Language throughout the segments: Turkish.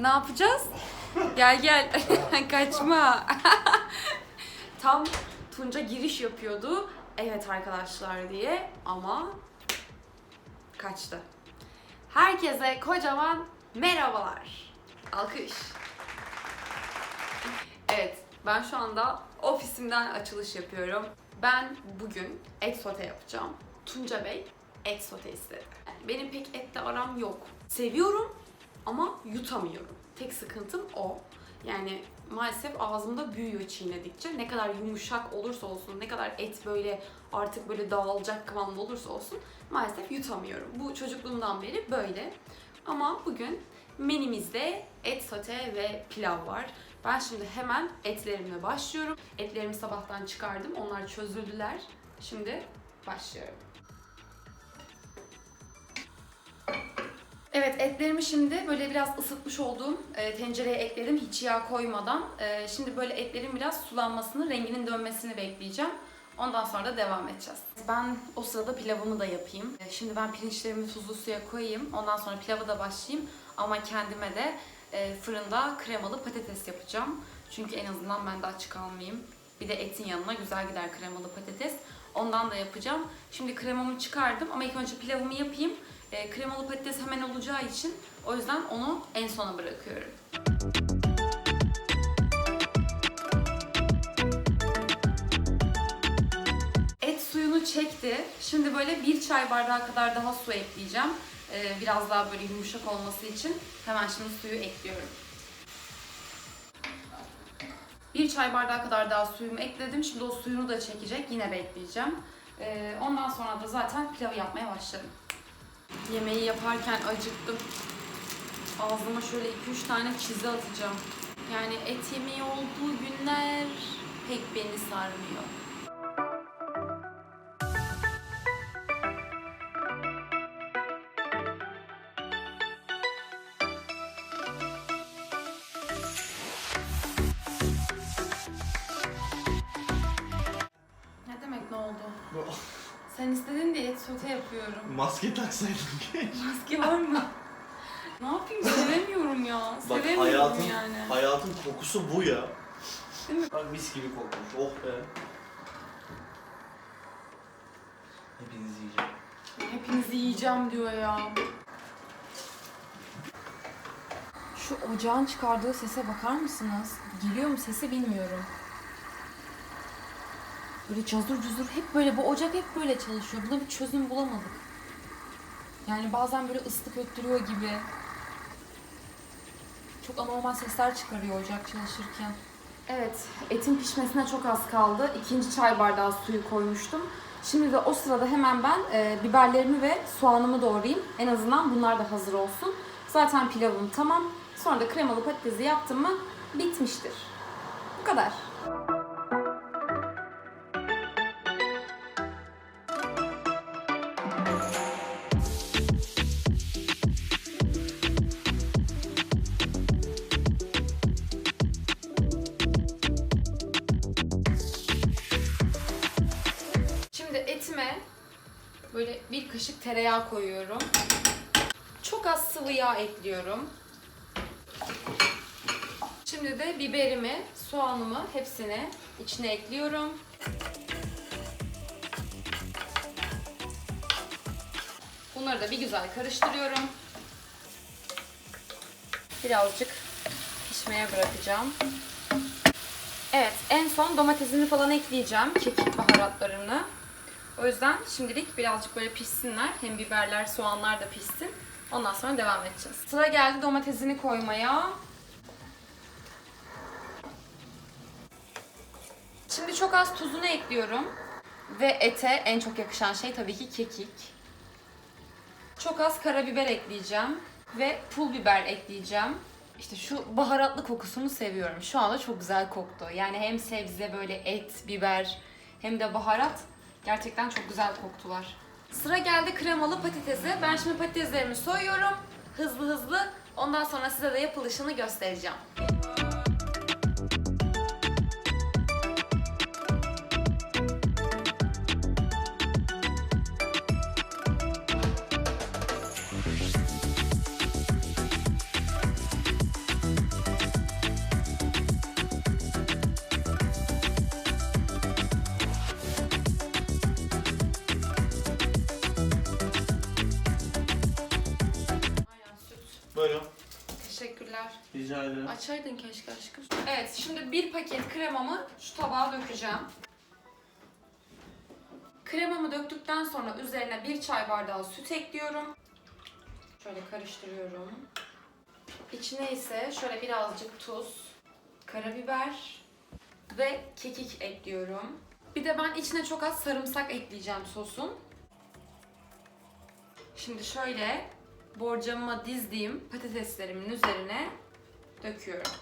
Ne yapacağız? Gel gel. Kaçma. Tam Tunca giriş yapıyordu. Evet arkadaşlar diye ama kaçtı. Herkese kocaman merhabalar. Alkış. Evet, ben şu anda ofisimden açılış yapıyorum. Ben bugün et sote yapacağım. Tunca Bey et sote istedi. Benim pek etle aram yok. Seviyorum ama yutamıyorum. Tek sıkıntım o. Yani maalesef ağzımda büyüyor çiğnedikçe. Ne kadar yumuşak olursa olsun, ne kadar et böyle artık böyle dağılacak kıvamda olursa olsun maalesef yutamıyorum. Bu çocukluğumdan beri böyle. Ama bugün menümüzde et sote ve pilav var. Ben şimdi hemen etlerimle başlıyorum. Etlerimi sabahtan çıkardım. Onlar çözüldüler. Şimdi başlıyorum. Evet etlerimi şimdi böyle biraz ısıtmış olduğum e, tencereye ekledim hiç yağ koymadan. E, şimdi böyle etlerin biraz sulanmasını, renginin dönmesini bekleyeceğim. Ondan sonra da devam edeceğiz. Ben o sırada pilavımı da yapayım. E, şimdi ben pirinçlerimi tuzlu suya koyayım. Ondan sonra pilava da başlayayım. Ama kendime de e, fırında kremalı patates yapacağım. Çünkü en azından ben de aç kalmayayım. Bir de etin yanına güzel gider kremalı patates. Ondan da yapacağım. Şimdi kremamı çıkardım ama ilk önce pilavımı yapayım. E, kremalı patates hemen olacağı için o yüzden onu en sona bırakıyorum. Et suyunu çekti. Şimdi böyle bir çay bardağı kadar daha su ekleyeceğim. Ee, biraz daha böyle yumuşak olması için hemen şimdi suyu ekliyorum. Bir çay bardağı kadar daha suyumu ekledim. Şimdi o suyunu da çekecek. Yine bekleyeceğim. Ee, ondan sonra da zaten pilavı yapmaya başladım. Yemeği yaparken acıktım. Ağzıma şöyle 2-3 tane çizi atacağım. Yani et yemeği olduğu günler pek beni sarmıyor. Yapıyorum. Maske taksaydın. Maske var mı? ne yapayım sevemiyorum ya. Bak Sevemiyorum hayatın, yani. hayatın kokusu bu ya. Değil mi? Bak mis gibi kokmuş. Oh be. Hepinizi yiyeceğim. Hepinizi yiyeceğim diyor ya. Şu ocağın çıkardığı sese bakar mısınız? Geliyor mu sesi bilmiyorum. Böyle cazur cuzur hep böyle bu ocak hep böyle çalışıyor. Buna bir çözüm bulamadık. Yani bazen böyle ıslık öttürüyor gibi. Çok anormal sesler çıkarıyor ocak çalışırken. Evet, etin pişmesine çok az kaldı. İkinci çay bardağı suyu koymuştum. Şimdi de o sırada hemen ben e, biberlerimi ve soğanımı doğrayayım. En azından bunlar da hazır olsun. Zaten pilavım tamam. Sonra da kremalı patatesi yaptım mı bitmiştir. Bu kadar. Tereyağı koyuyorum. Çok az sıvı yağ ekliyorum. Şimdi de biberimi, soğanımı hepsini içine ekliyorum. Bunları da bir güzel karıştırıyorum. Birazcık pişmeye bırakacağım. Evet, en son domatesini falan ekleyeceğim. Kekik baharatlarını. O yüzden şimdilik birazcık böyle pişsinler. Hem biberler, soğanlar da pişsin. Ondan sonra devam edeceğiz. Sıra geldi domatesini koymaya. Şimdi çok az tuzunu ekliyorum. Ve ete en çok yakışan şey tabii ki kekik. Çok az karabiber ekleyeceğim. Ve pul biber ekleyeceğim. İşte şu baharatlı kokusunu seviyorum. Şu anda çok güzel koktu. Yani hem sebze böyle et, biber hem de baharat gerçekten çok güzel koktular. Sıra geldi kremalı patatese. Ben şimdi patateslerimi soyuyorum. Hızlı hızlı. Ondan sonra size de yapılışını göstereceğim. Ederim. Açaydın keşke aşkım. Evet şimdi bir paket kremamı şu tabağa dökeceğim. Kremamı döktükten sonra üzerine bir çay bardağı süt ekliyorum. Şöyle karıştırıyorum. İçine ise şöyle birazcık tuz, karabiber ve kekik ekliyorum. Bir de ben içine çok az sarımsak ekleyeceğim sosun. Şimdi şöyle borcamıma dizdiğim patateslerimin üzerine döküyorum.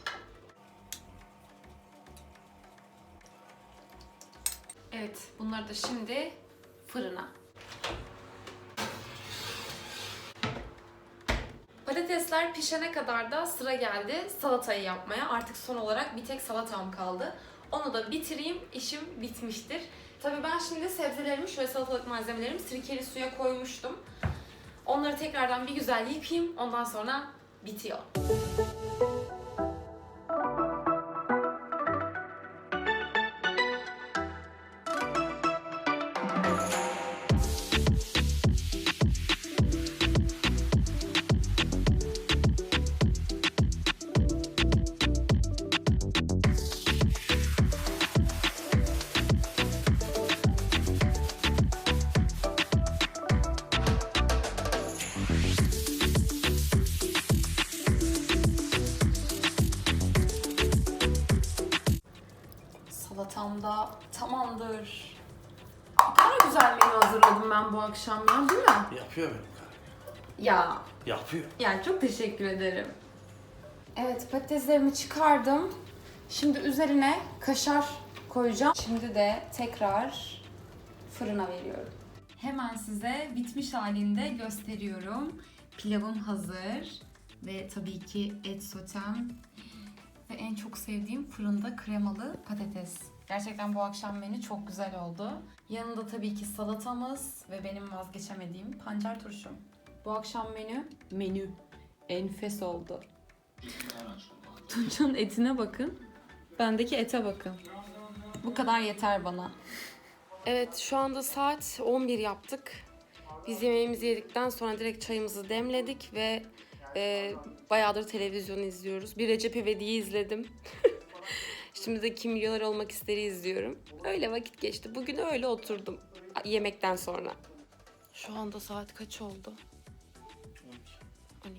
Evet, bunları da şimdi fırına. Patatesler pişene kadar da sıra geldi salatayı yapmaya. Artık son olarak bir tek salatam kaldı. Onu da bitireyim, işim bitmiştir. Tabii ben şimdi sebzelerimi, şöyle salatalık malzemelerimi sirkeli suya koymuştum. Onları tekrardan bir güzel yıkayayım. Ondan sonra bitiyor. Hazırladım ben bu akşam ya değil mi? Yapıyor benim karım. Ya Yapıyor. Yani çok teşekkür ederim. Evet patateslerimi çıkardım. Şimdi üzerine kaşar koyacağım. Şimdi de tekrar fırına veriyorum. Hemen size bitmiş halinde gösteriyorum. Pilavım hazır. Ve tabii ki et sotem. Ve en çok sevdiğim fırında kremalı patates. Gerçekten bu akşam menü çok güzel oldu. Yanında tabii ki salatamız ve benim vazgeçemediğim pancar turşum. Bu akşam menü menü enfes oldu. Tunç'un etine bakın. Bendeki ete bakın. Bu kadar yeter bana. Evet şu anda saat 11 yaptık. Biz yemeğimizi yedikten sonra direkt çayımızı demledik ve e, bayağıdır televizyon izliyoruz. Bir Recep İvedik'i izledim. Şimdi de Kim Milyoner Olmak İster'i izliyorum. Öyle vakit geçti. Bugün öyle oturdum yemekten sonra. Şu anda saat kaç oldu? 12.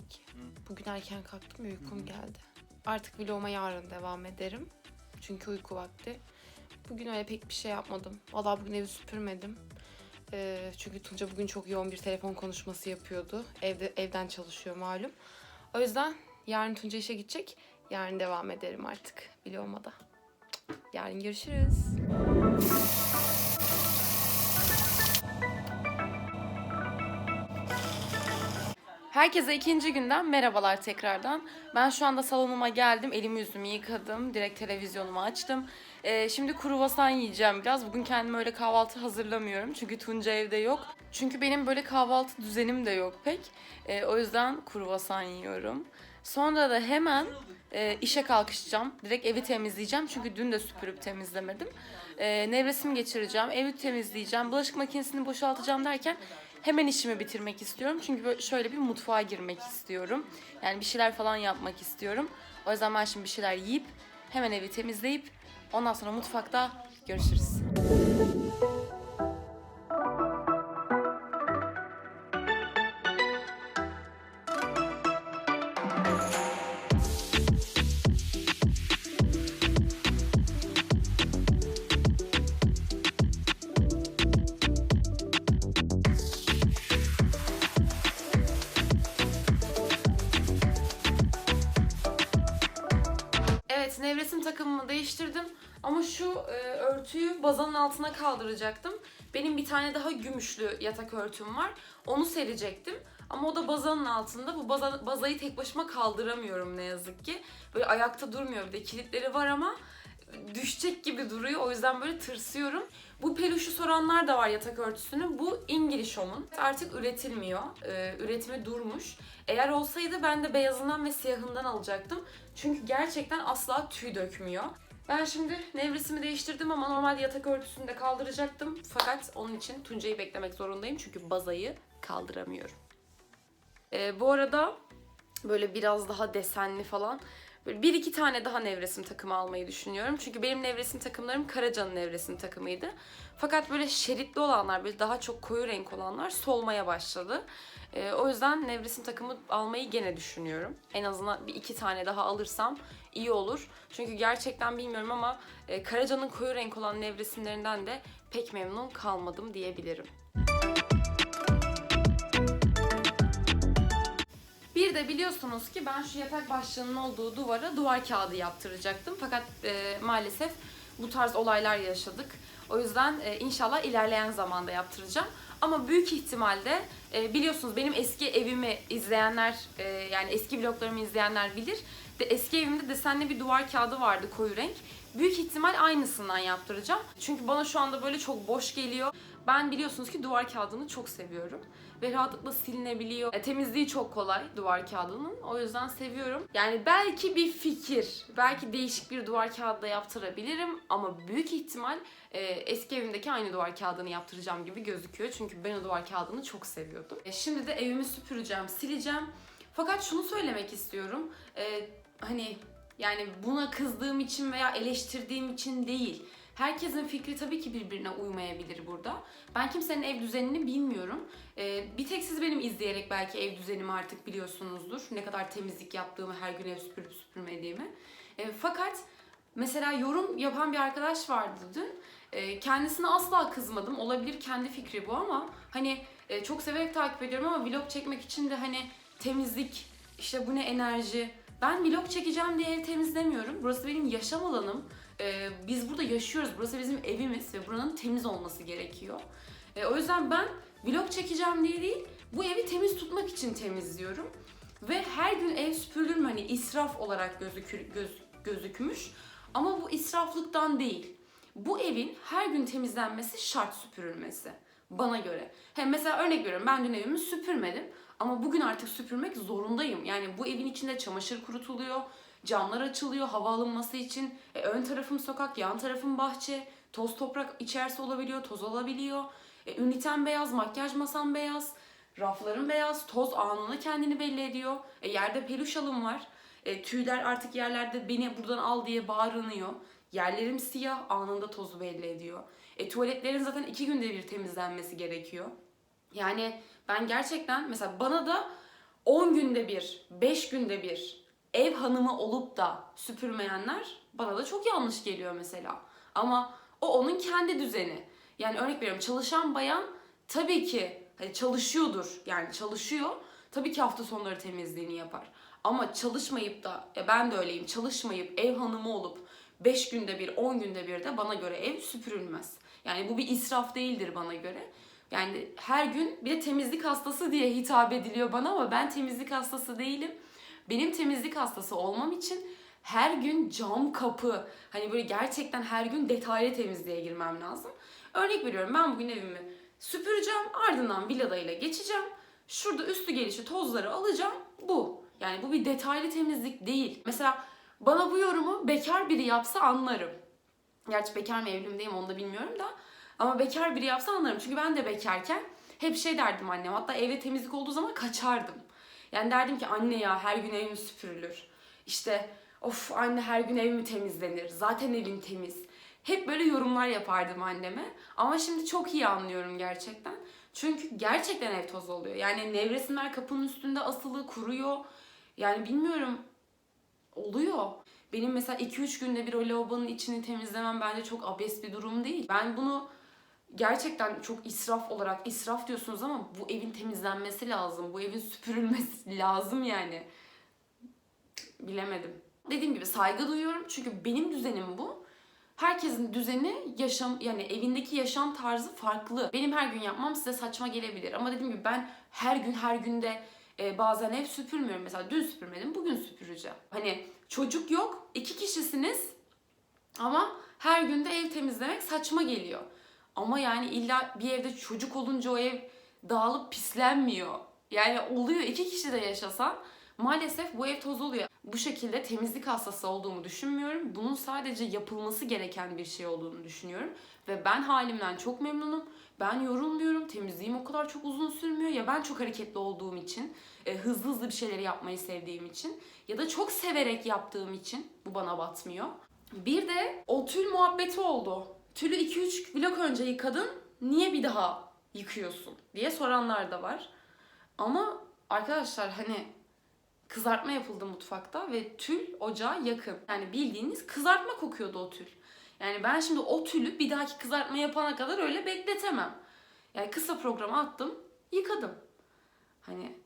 Bugün erken kalktım uykum geldi. Artık vloguma yarın devam ederim. Çünkü uyku vakti. Bugün öyle pek bir şey yapmadım. Vallahi bugün evi süpürmedim. Ee, çünkü Tunca bugün çok yoğun bir telefon konuşması yapıyordu. Evde evden çalışıyor malum. O yüzden yarın Tunca işe gidecek. Yarın devam ederim artık vloguma da. Yarın görüşürüz. Herkese ikinci günden merhabalar tekrardan. Ben şu anda salonuma geldim. Elimi yüzümü yıkadım. Direkt televizyonumu açtım. Ee, şimdi kruvasan yiyeceğim biraz. Bugün kendime öyle kahvaltı hazırlamıyorum. Çünkü Tunca evde yok. Çünkü benim böyle kahvaltı düzenim de yok pek. Ee, o yüzden kruvasan yiyorum. Sonra da hemen e, işe kalkışacağım. Direkt evi temizleyeceğim. Çünkü dün de süpürüp temizlemedim. Ee, nevresimi geçireceğim. Evi temizleyeceğim. Bulaşık makinesini boşaltacağım derken hemen işimi bitirmek istiyorum. Çünkü böyle şöyle bir mutfağa girmek istiyorum. Yani bir şeyler falan yapmak istiyorum. O yüzden ben şimdi bir şeyler yiyip hemen evi temizleyip ondan sonra mutfakta görüşürüz. Altına kaldıracaktım. Benim bir tane daha gümüşlü yatak örtüm var. Onu serecektim. Ama o da bazanın altında. Bu baza, bazayı tek başıma kaldıramıyorum ne yazık ki. Böyle ayakta durmuyor. Bir de kilitleri var ama düşecek gibi duruyor. O yüzden böyle tırsıyorum. Bu peluşu soranlar da var yatak örtüsünü. Bu İngiliz Home'un. Artık üretilmiyor. Ee, üretimi durmuş. Eğer olsaydı ben de beyazından ve siyahından alacaktım. Çünkü gerçekten asla tüy dökmüyor. Ben şimdi nevresimi değiştirdim ama normalde yatak örtüsünü de kaldıracaktım. Fakat onun için Tuncay'ı beklemek zorundayım çünkü bazayı kaldıramıyorum. Ee, bu arada Böyle biraz daha desenli falan. Böyle bir iki tane daha nevresim takımı almayı düşünüyorum. Çünkü benim nevresim takımlarım Karaca'nın nevresim takımıydı. Fakat böyle şeritli olanlar, böyle daha çok koyu renk olanlar solmaya başladı. Ee, o yüzden nevresim takımı almayı gene düşünüyorum. En azından bir iki tane daha alırsam iyi olur. Çünkü gerçekten bilmiyorum ama e, Karaca'nın koyu renk olan nevresimlerinden de pek memnun kalmadım diyebilirim. Bir de biliyorsunuz ki ben şu yatak başlığının olduğu duvara duvar kağıdı yaptıracaktım. Fakat e, maalesef bu tarz olaylar yaşadık. O yüzden e, inşallah ilerleyen zamanda yaptıracağım. Ama büyük ihtimalle e, biliyorsunuz benim eski evimi izleyenler e, yani eski vloglarımı izleyenler bilir. De eski evimde desenli bir duvar kağıdı vardı koyu renk. Büyük ihtimal aynısından yaptıracağım. Çünkü bana şu anda böyle çok boş geliyor. Ben biliyorsunuz ki duvar kağıdını çok seviyorum ve rahatlıkla silinebiliyor. E, temizliği çok kolay duvar kağıdının. O yüzden seviyorum. Yani belki bir fikir, belki değişik bir duvar kağıdı da yaptırabilirim ama büyük ihtimal e, eski evimdeki aynı duvar kağıdını yaptıracağım gibi gözüküyor. Çünkü ben o duvar kağıdını çok seviyordum. E, şimdi de evimi süpüreceğim, sileceğim. Fakat şunu söylemek istiyorum. E, hani yani buna kızdığım için veya eleştirdiğim için değil. Herkesin fikri tabii ki birbirine uymayabilir burada. Ben kimsenin ev düzenini bilmiyorum. Ee, bir tek siz benim izleyerek belki ev düzenimi artık biliyorsunuzdur. Ne kadar temizlik yaptığımı, her gün ev süpürüp süpürmediğimi. Ee, fakat mesela yorum yapan bir arkadaş vardı dün. Ee, kendisine asla kızmadım. Olabilir kendi fikri bu ama hani e, çok severek takip ediyorum ama vlog çekmek için de hani temizlik, işte bu ne enerji. Ben vlog çekeceğim diye ev temizlemiyorum. Burası benim yaşam alanım. Ee, biz burada yaşıyoruz. Burası bizim evimiz ve buranın temiz olması gerekiyor. Ee, o yüzden ben vlog çekeceğim diye değil, bu evi temiz tutmak için temizliyorum. Ve her gün ev süpürülür hani israf olarak gözükür, göz, gözükmüş. Ama bu israflıktan değil. Bu evin her gün temizlenmesi şart süpürülmesi. Bana göre. Hem mesela örnek veriyorum ben dün evimi süpürmedim. Ama bugün artık süpürmek zorundayım. Yani bu evin içinde çamaşır kurutuluyor, camlar açılıyor hava alınması için. E, ön tarafım sokak, yan tarafım bahçe. Toz toprak içerisi olabiliyor, toz olabiliyor. E, ünitem beyaz, makyaj masam beyaz. Raflarım beyaz, toz anında kendini belli ediyor. E, yerde peluş alım var. E, tüyler artık yerlerde beni buradan al diye bağırınıyor. Yerlerim siyah, anında tozu belli ediyor. E, tuvaletlerin zaten iki günde bir temizlenmesi gerekiyor. Yani ben gerçekten mesela bana da 10 günde bir, 5 günde bir ev hanımı olup da süpürmeyenler bana da çok yanlış geliyor mesela. Ama o onun kendi düzeni. Yani örnek veriyorum çalışan bayan tabii ki hani çalışıyordur. Yani çalışıyor. Tabii ki hafta sonları temizliğini yapar. Ama çalışmayıp da ya ben de öyleyim çalışmayıp ev hanımı olup 5 günde bir 10 günde bir de bana göre ev süpürülmez. Yani bu bir israf değildir bana göre. Yani her gün bir de temizlik hastası diye hitap ediliyor bana ama ben temizlik hastası değilim. Benim temizlik hastası olmam için her gün cam kapı hani böyle gerçekten her gün detaylı temizliğe girmem lazım. Örnek veriyorum ben bugün evimi süpüreceğim ardından villadayla geçeceğim. Şurada üstü gelişi tozları alacağım bu. Yani bu bir detaylı temizlik değil. Mesela bana bu yorumu bekar biri yapsa anlarım. Gerçi bekar mı evli mi onu da bilmiyorum da. Ama bekar biri yapsa anlarım. Çünkü ben de bekarken hep şey derdim annem. Hatta evde temizlik olduğu zaman kaçardım. Yani derdim ki anne ya her gün evim süpürülür. İşte of anne her gün ev mi temizlenir? Zaten evin temiz. Hep böyle yorumlar yapardım anneme. Ama şimdi çok iyi anlıyorum gerçekten. Çünkü gerçekten ev toz oluyor. Yani nevresimler kapının üstünde asılı, kuruyor. Yani bilmiyorum oluyor. Benim mesela 2-3 günde bir o lavabonun içini temizlemem bence çok abes bir durum değil. Ben bunu gerçekten çok israf olarak israf diyorsunuz ama bu evin temizlenmesi lazım. Bu evin süpürülmesi lazım yani. Bilemedim. Dediğim gibi saygı duyuyorum çünkü benim düzenim bu. Herkesin düzeni, yaşam yani evindeki yaşam tarzı farklı. Benim her gün yapmam size saçma gelebilir ama dediğim gibi ben her gün her günde e, bazen ev süpürmüyorum. Mesela dün süpürmedim, bugün süpüreceğim. Hani çocuk yok, iki kişisiniz ama her günde ev temizlemek saçma geliyor. Ama yani illa bir evde çocuk olunca o ev dağılıp pislenmiyor. Yani oluyor iki kişi de yaşasan Maalesef bu ev toz oluyor. Bu şekilde temizlik hastası olduğumu düşünmüyorum. Bunun sadece yapılması gereken bir şey olduğunu düşünüyorum. Ve ben halimden çok memnunum. Ben yorulmuyorum. Temizliğim o kadar çok uzun sürmüyor. Ya ben çok hareketli olduğum için, e, hızlı hızlı bir şeyleri yapmayı sevdiğim için ya da çok severek yaptığım için bu bana batmıyor. Bir de o muhabbeti oldu. Tülü 2-3 blok önce yıkadın. Niye bir daha yıkıyorsun diye soranlar da var. Ama arkadaşlar hani kızartma yapıldı mutfakta ve tül ocağa yakın. Yani bildiğiniz kızartma kokuyordu o tül. Yani ben şimdi o tülü bir dahaki kızartma yapana kadar öyle bekletemem. Yani kısa programa attım, yıkadım. Hani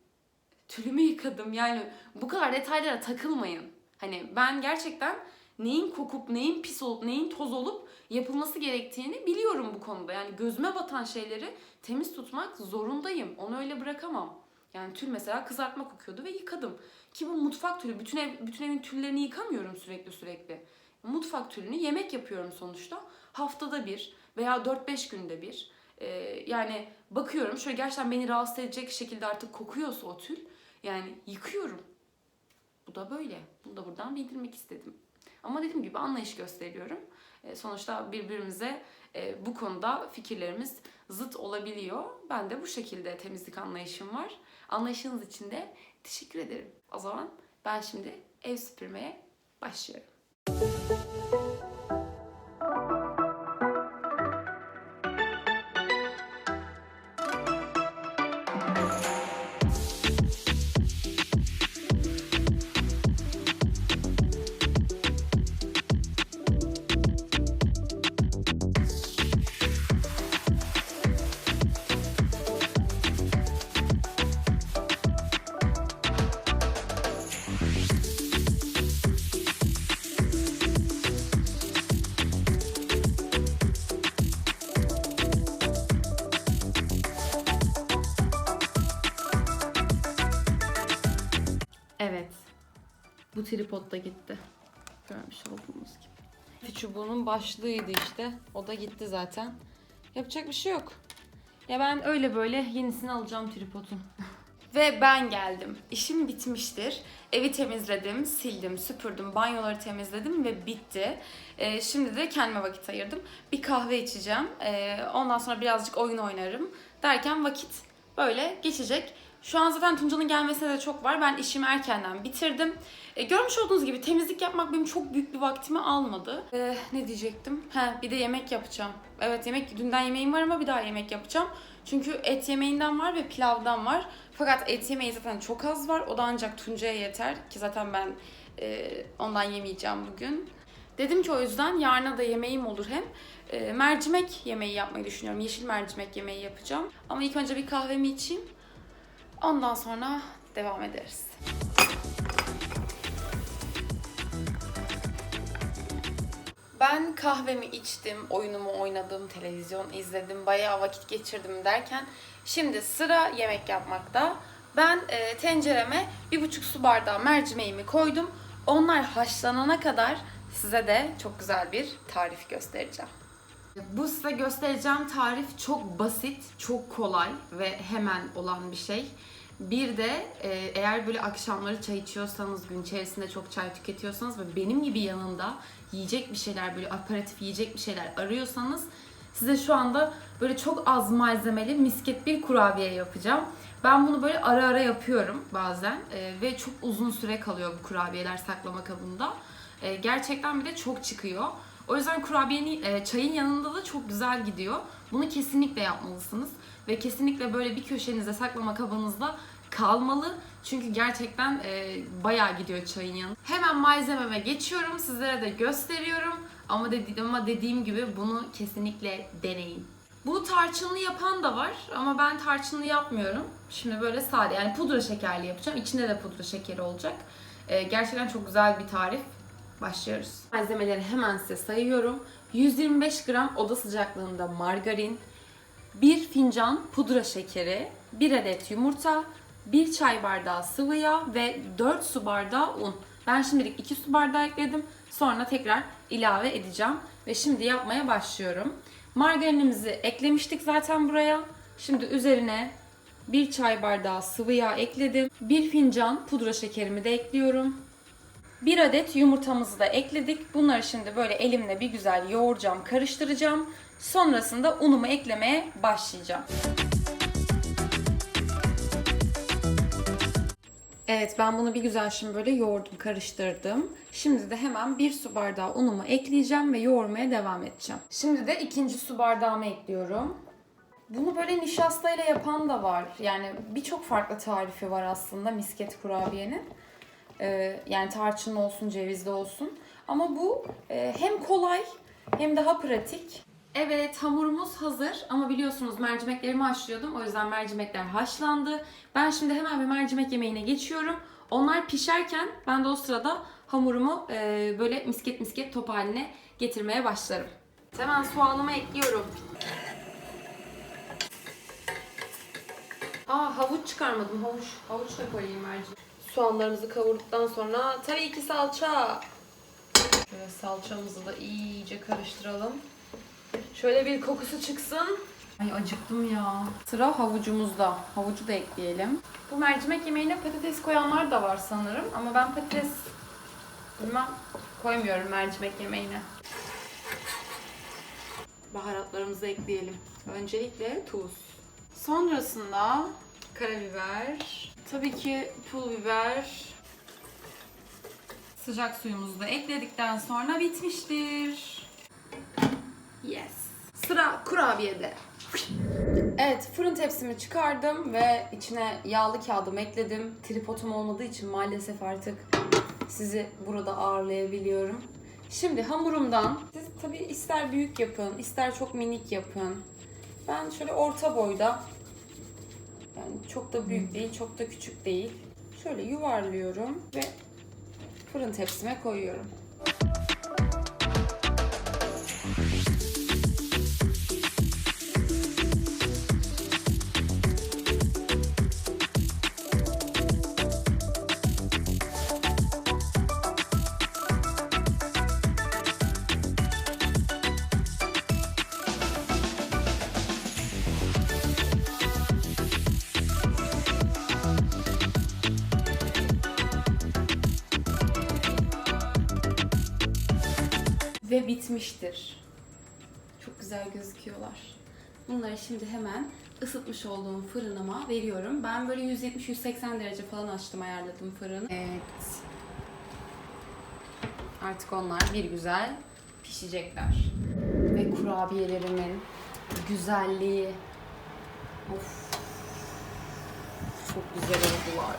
tülümü yıkadım. Yani bu kadar detaylara takılmayın. Hani ben gerçekten neyin kokup, neyin pis olup, neyin toz olup yapılması gerektiğini biliyorum bu konuda. Yani gözüme batan şeyleri temiz tutmak zorundayım. Onu öyle bırakamam. Yani tül mesela kızartma kokuyordu ve yıkadım. Ki bu mutfak tülü. Bütün ev, bütün evin tüllerini yıkamıyorum sürekli sürekli. Mutfak tülünü yemek yapıyorum sonuçta. Haftada bir veya 4-5 günde bir. Ee, yani bakıyorum şöyle gerçekten beni rahatsız edecek şekilde artık kokuyorsa o tül. Yani yıkıyorum. Bu da böyle. Bunu da buradan bildirmek istedim. Ama dediğim gibi anlayış gösteriyorum. Ee, sonuçta birbirimize e, bu konuda fikirlerimiz zıt olabiliyor. Ben de bu şekilde temizlik anlayışım var. Anlayışınız için de teşekkür ederim. O zaman ben şimdi ev süpürmeye başlıyorum. Bu tripod da gitti. Görmüş olduğunuz gibi. Çubuğunun başlığıydı işte. O da gitti zaten. Yapacak bir şey yok. Ya ben öyle böyle yenisini alacağım tripodun. Ve ben geldim. İşim bitmiştir. Evi temizledim, sildim, süpürdüm, banyoları temizledim ve bitti. Ee, şimdi de kendime vakit ayırdım. Bir kahve içeceğim. Ee, ondan sonra birazcık oyun oynarım. Derken vakit böyle geçecek. Şu an zaten Tunca'nın gelmesine de çok var. Ben işimi erkenden bitirdim. E, görmüş olduğunuz gibi temizlik yapmak benim çok büyük bir vaktimi almadı. E, ne diyecektim? He, bir de yemek yapacağım. Evet yemek, dünden yemeğim var ama bir daha yemek yapacağım. Çünkü et yemeğinden var ve pilavdan var. Fakat et yemeği zaten çok az var. O da ancak Tunca'ya yeter. Ki zaten ben e, ondan yemeyeceğim bugün. Dedim ki o yüzden yarına da yemeğim olur hem. E, mercimek yemeği yapmayı düşünüyorum. Yeşil mercimek yemeği yapacağım. Ama ilk önce bir kahvemi içeyim. Ondan sonra devam ederiz. Ben kahvemi içtim, oyunumu oynadım, televizyon izledim, bayağı vakit geçirdim derken şimdi sıra yemek yapmakta. Ben e, tencereme bir buçuk su bardağı mercimeğimi koydum. Onlar haşlanana kadar size de çok güzel bir tarif göstereceğim. Bu size göstereceğim tarif çok basit, çok kolay ve hemen olan bir şey. Bir de e, eğer böyle akşamları çay içiyorsanız, gün içerisinde çok çay tüketiyorsanız ve benim gibi yanında yiyecek bir şeyler, böyle aperatif yiyecek bir şeyler arıyorsanız size şu anda böyle çok az malzemeli misket bir kurabiye yapacağım. Ben bunu böyle ara ara yapıyorum bazen e, ve çok uzun süre kalıyor bu kurabiyeler saklama kabında. E, gerçekten bir de çok çıkıyor. O yüzden kurabiyenin e, çayın yanında da çok güzel gidiyor. Bunu kesinlikle yapmalısınız ve kesinlikle böyle bir köşenize saklama kabınızda kalmalı. Çünkü gerçekten e, bayağı gidiyor çayın yanı. Hemen malzememe geçiyorum. Sizlere de gösteriyorum. Ama, dedi, ama dediğim gibi bunu kesinlikle deneyin. Bu tarçınlı yapan da var ama ben tarçınlı yapmıyorum. Şimdi böyle sade yani pudra şekerli yapacağım. İçinde de pudra şekeri olacak. E, gerçekten çok güzel bir tarif. Başlıyoruz. Malzemeleri hemen size sayıyorum. 125 gram oda sıcaklığında margarin, 1 fincan pudra şekeri, 1 adet yumurta, 1 çay bardağı sıvı yağ ve 4 su bardağı un. Ben şimdilik 2 su bardağı ekledim. Sonra tekrar ilave edeceğim. Ve şimdi yapmaya başlıyorum. Margarinimizi eklemiştik zaten buraya. Şimdi üzerine 1 çay bardağı sıvı yağ ekledim. 1 fincan pudra şekerimi de ekliyorum. 1 adet yumurtamızı da ekledik. Bunları şimdi böyle elimle bir güzel yoğuracağım, karıştıracağım. Sonrasında unumu eklemeye başlayacağım. Evet ben bunu bir güzel şimdi böyle yoğurdum, karıştırdım. Şimdi de hemen bir su bardağı unumu ekleyeceğim ve yoğurmaya devam edeceğim. Şimdi de ikinci su bardağımı ekliyorum. Bunu böyle nişastayla yapan da var. Yani birçok farklı tarifi var aslında misket kurabiyenin. Ee, yani tarçınlı olsun, cevizli olsun. Ama bu e, hem kolay hem daha pratik. Evet hamurumuz hazır ama biliyorsunuz mercimeklerimi haşlıyordum. O yüzden mercimekler haşlandı. Ben şimdi hemen bir mercimek yemeğine geçiyorum. Onlar pişerken ben de o sırada hamurumu e, böyle misket misket top haline getirmeye başlarım. Hemen soğanımı ekliyorum. Aa havuç çıkarmadım. Havuç, havuç da koyayım mercimek. Soğanlarımızı kavurduktan sonra tabii ki salça. Şöyle salçamızı da iyice karıştıralım. Şöyle bir kokusu çıksın. Ay acıktım ya. Sıra havucumuzda. Havucu da ekleyelim. Bu mercimek yemeğine patates koyanlar da var sanırım. Ama ben patates bilmem koymuyorum mercimek yemeğine. Baharatlarımızı ekleyelim. Öncelikle tuz. Sonrasında karabiber. Tabii ki pul biber. Sıcak suyumuzu da ekledikten sonra bitmiştir. Yes. Sıra kurabiyede. Evet fırın tepsimi çıkardım ve içine yağlı kağıdımı ekledim. Tripodum olmadığı için maalesef artık sizi burada ağırlayabiliyorum. Şimdi hamurumdan siz tabii ister büyük yapın, ister çok minik yapın. Ben şöyle orta boyda yani çok da büyük değil, çok da küçük değil. Şöyle yuvarlıyorum ve fırın tepsime koyuyorum. Bitmiştir. Çok güzel gözüküyorlar. Bunları şimdi hemen ısıtmış olduğum fırınıma veriyorum. Ben böyle 170-180 derece falan açtım ayarladım fırını. Evet. Artık onlar bir güzel pişecekler. Ve kurabiyelerimin güzelliği. Of. Çok güzel oldular.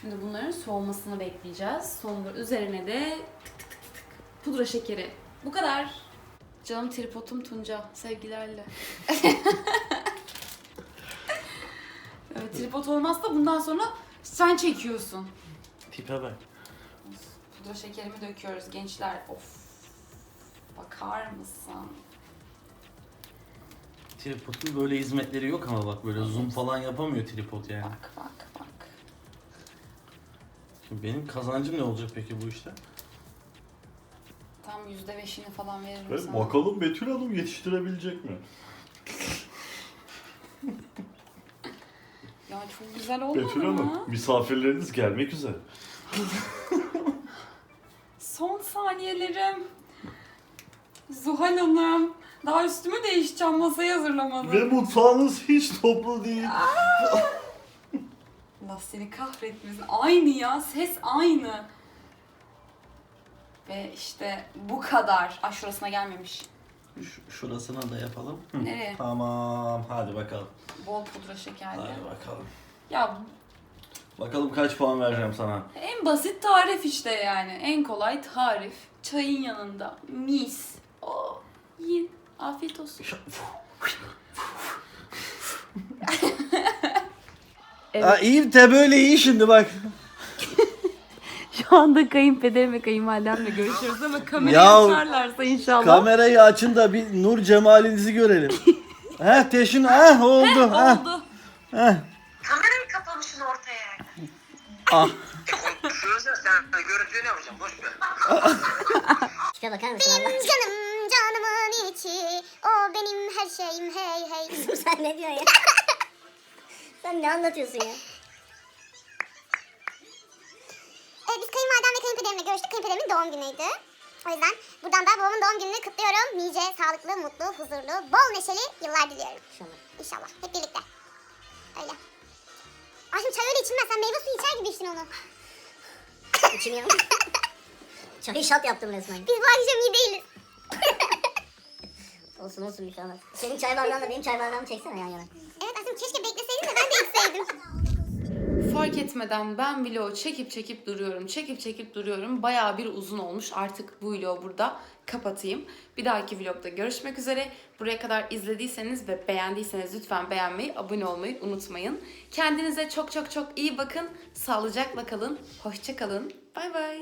Şimdi bunların soğumasını bekleyeceğiz. Sonra üzerine de pudra şekeri. Bu kadar. Canım tripodum Tunca. Sevgilerle. evet, tripod olmazsa bundan sonra sen çekiyorsun. Tipe bak. Pudra şekerimi döküyoruz gençler. Of. Bakar mısın? Tripodun böyle hizmetleri yok ama bak böyle zoom falan yapamıyor tripod yani. Bak bak bak. Şimdi benim kazancım ne olacak peki bu işte? Tam yüzde beşini falan veririm Evet, sana. bakalım Betül Hanım yetiştirebilecek mi? Ya çok güzel olmadı Betül mı? Hanım, misafirleriniz gelmek üzere. Son saniyelerim. Zuhal Hanım. Daha üstümü değişeceğim. Masayı hazırlamadım. Ve mutfağınız hiç toplu değil. Allah seni kahretmesin. Aynı ya. Ses aynı. Ve işte bu kadar. Ay şurasına gelmemiş. Şu- şurasına da yapalım. Hı. Nereye? Tamam hadi bakalım. Bol pudra şekerli. Hadi bakalım. Ya Bakalım kaç puan vereceğim sana. en basit tarif işte yani. En kolay tarif. Çayın yanında. Mis. Oh, yiyin. Afiyet olsun. Evet. Ha, iyi de böyle iyi şimdi bak. Şu anda kayınpederim ve kayınvalidemle görüşüyoruz ama kamerayı Ya, açarlarsa inşallah. Kamerayı açın da bir nur cemalinizi görelim. Heh teşin heh oldu. Heh, Oldu. heh. Kamerayı kapamışsın ortaya. Ah. Konuşuyoruz ya sen görüntüyü ne yapacaksın boş ver. Tipe bakar mısın Allah? Benim canım canımın içi. O benim her şeyim hey hey. Sen ne diyorsun ya? Sen ne anlatıyorsun ya? Evet biz kayınvalidem ve kayınpederimle görüştük. Kayınpederimin doğum günüydü. O yüzden buradan da babamın doğum gününü kutluyorum. Nice, sağlıklı, mutlu, huzurlu, bol neşeli yıllar diliyorum. İnşallah. İnşallah. Hep birlikte. Öyle. Ay şimdi çay öyle içilmez. Sen meyve suyu içer gibi içtin onu. İçmiyorum. Çayı şat yaptım resmen. Biz bu akşam iyi değiliz. olsun olsun bir şey. Senin çay bardağınla benim çay bardağımı çeksene yan yana. Evet aslında keşke bekleseydin de ben de içseydim. Fark etmeden ben vlogu çekip çekip duruyorum. Çekip çekip duruyorum. Bayağı bir uzun olmuş. Artık bu vlogu burada kapatayım. Bir dahaki vlogda görüşmek üzere. Buraya kadar izlediyseniz ve beğendiyseniz lütfen beğenmeyi, abone olmayı unutmayın. Kendinize çok çok çok iyi bakın. Sağlıcakla kalın. Hoşça kalın. Bay bay.